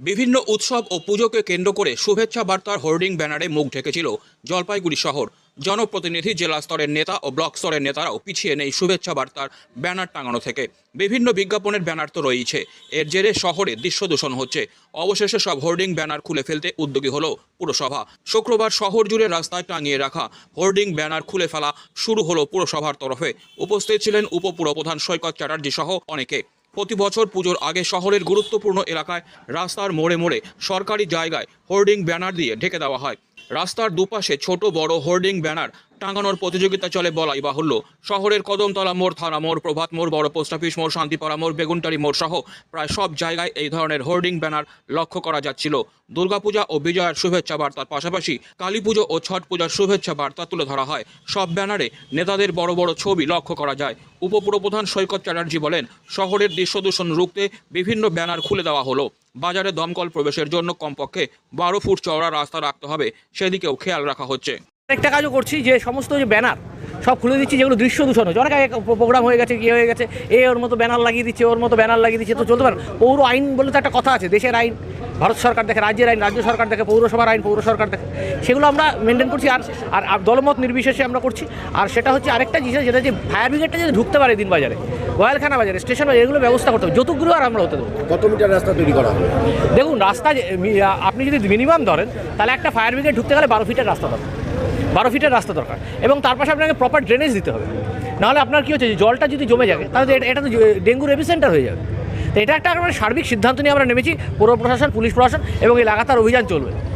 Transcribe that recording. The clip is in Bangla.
বিভিন্ন উৎসব ও পুজোকে কেন্দ্র করে শুভেচ্ছা বার্তার হোর্ডিং ব্যানারে মুখ ঢেকেছিল জলপাইগুড়ি শহর। জনপ্রতিনিধি, জেলা স্তরের নেতা ও ব্লক স্তরের নেতারাও পিছিয়ে নেই শুভেচ্ছা বার্তার ব্যানার টাঙানো থেকে। বিভিন্ন বিজ্ঞাপনের ব্যানার তো রয়েছে এর জেরে শহরে দৃশ্য দূষণ হচ্ছে। অবশেষে সব হোর্ডিং ব্যানার খুলে ফেলতে উদ্যোগী হলো পুরসভা। শুক্রবার শহর জুড়ে রাস্তায় টাঙিয়ে রাখা হোর্ডিং ব্যানার খুলে ফেলা শুরু হলো পুরসভার তরফে। উপস্থিত ছিলেন উপপুরপ্রধান সৈকত চ্যাটার্জি সহ অনেকে। প্রতি বছর পুজোর আগে শহরের গুরুত্বপূর্ণ এলাকায় রাস্তার মোড়ে মোড়ে সরকারি জায়গায় হোর্ডিং ব্যানার দিয়ে ঢেকে দেওয়া হয়। রাস্তার দুপাশে ছোট বড় হোর্ডিং ব্যানার টাঙানোর প্রতিযোগিতা চলে বলাই বাহুল্য। শহরের কদমতলা মোড়, থানা মোড়, প্রভাত মোড়, বড় পোস্ট অফিস মোড়, শান্তিপাড়া মোড়, বেগুনটারি মোড় সহ প্রায় সব জায়গায় এই ধরনের হোর্ডিং ব্যানার লক্ষ্য করা যাচ্ছিল। দুর্গাপূজা ও বিজয়ার শুভেচ্ছা বার্তার পাশাপাশি কালী পুজো ও ছট পূজার শুভেচ্ছা বার্তা তুলে ধরা হয়। সব ব্যানারে নেতাদের বড় বড় ছবি লক্ষ্য করা যায়। উপপুরপ্রধান সৈকত চ্যাটার্জি বলেন, শহরের দৃশ্য দূষণ রুখতে বিভিন্ন ব্যানার খুলে দেওয়া হলো। বাজারে দমকল প্রবেশের জন্য কমপক্ষে বারো ফুট চওড়া রাস্তা রাখতে হবে, সেদিকেও খেয়াল রাখা হচ্ছে। একটা কাজও করছি যে সমস্ত যে ব্যানার সব খুলে দিচ্ছি যেগুলো দৃশ্য দূষণ হচ্ছে। অনেক আগে প্রোগ্রাম হয়ে গেছে ইয়ে হয়ে গেছে এ ওর মতো ব্যানার লাগিয়ে দিচ্ছে ওর মতো ব্যানার লাগিয়ে দিচ্ছে তো চলতে পারে। পৌর আইন বলে তো একটা কথা আছে দেশের আইন ভারত সরকার দেখে রাজ্যের আইন রাজ্য সরকার দেখে পৌরসভার আইন পৌর সরকার দেখে সেগুলো আমরা মেনটেন করছি। আর আর দলমত নির্বিশেষে আমরা করছি। আর সেটা হচ্ছে আরেকটা জিনিস যেটা যে ফায়ার ব্রিগেডটা যদি ঢুকতে পারে দিন বাজারে গোয়ালখানা বাজারে স্টেশন বাজারে এগুলো ব্যবস্থা করতে হবে। যৌতুকগুলো আর আমরা হতে দেবো। কত মিটার রাস্তা তৈরি করা হবে? দেখুন রাস্তা আপনি যদি মিনিমাম ধরেন তাহলে একটা ফায়ার ব্রিগেড ঢুকতে গেলে বারো ফিটের রাস্তা দরকার বারো ফিটের রাস্তা দরকার। এবং তার পাশে আপনাকে প্রপার ড্রেনেজ দিতে হবে। নাহলে আপনার কী হচ্ছে জলটা যদি জমে যাবে, তাহলে এটা- তো ডেঙ্গুর এপিসেন্টার হয়ে যাবে। তো এটা একটা আমরা সার্বিক সিদ্ধান্ত নিয়ে আমরা নেমেছি, পৌর প্রশাসন, পুলিশ প্রশাসন এবং এই লাগাতার অভিযান চলবে।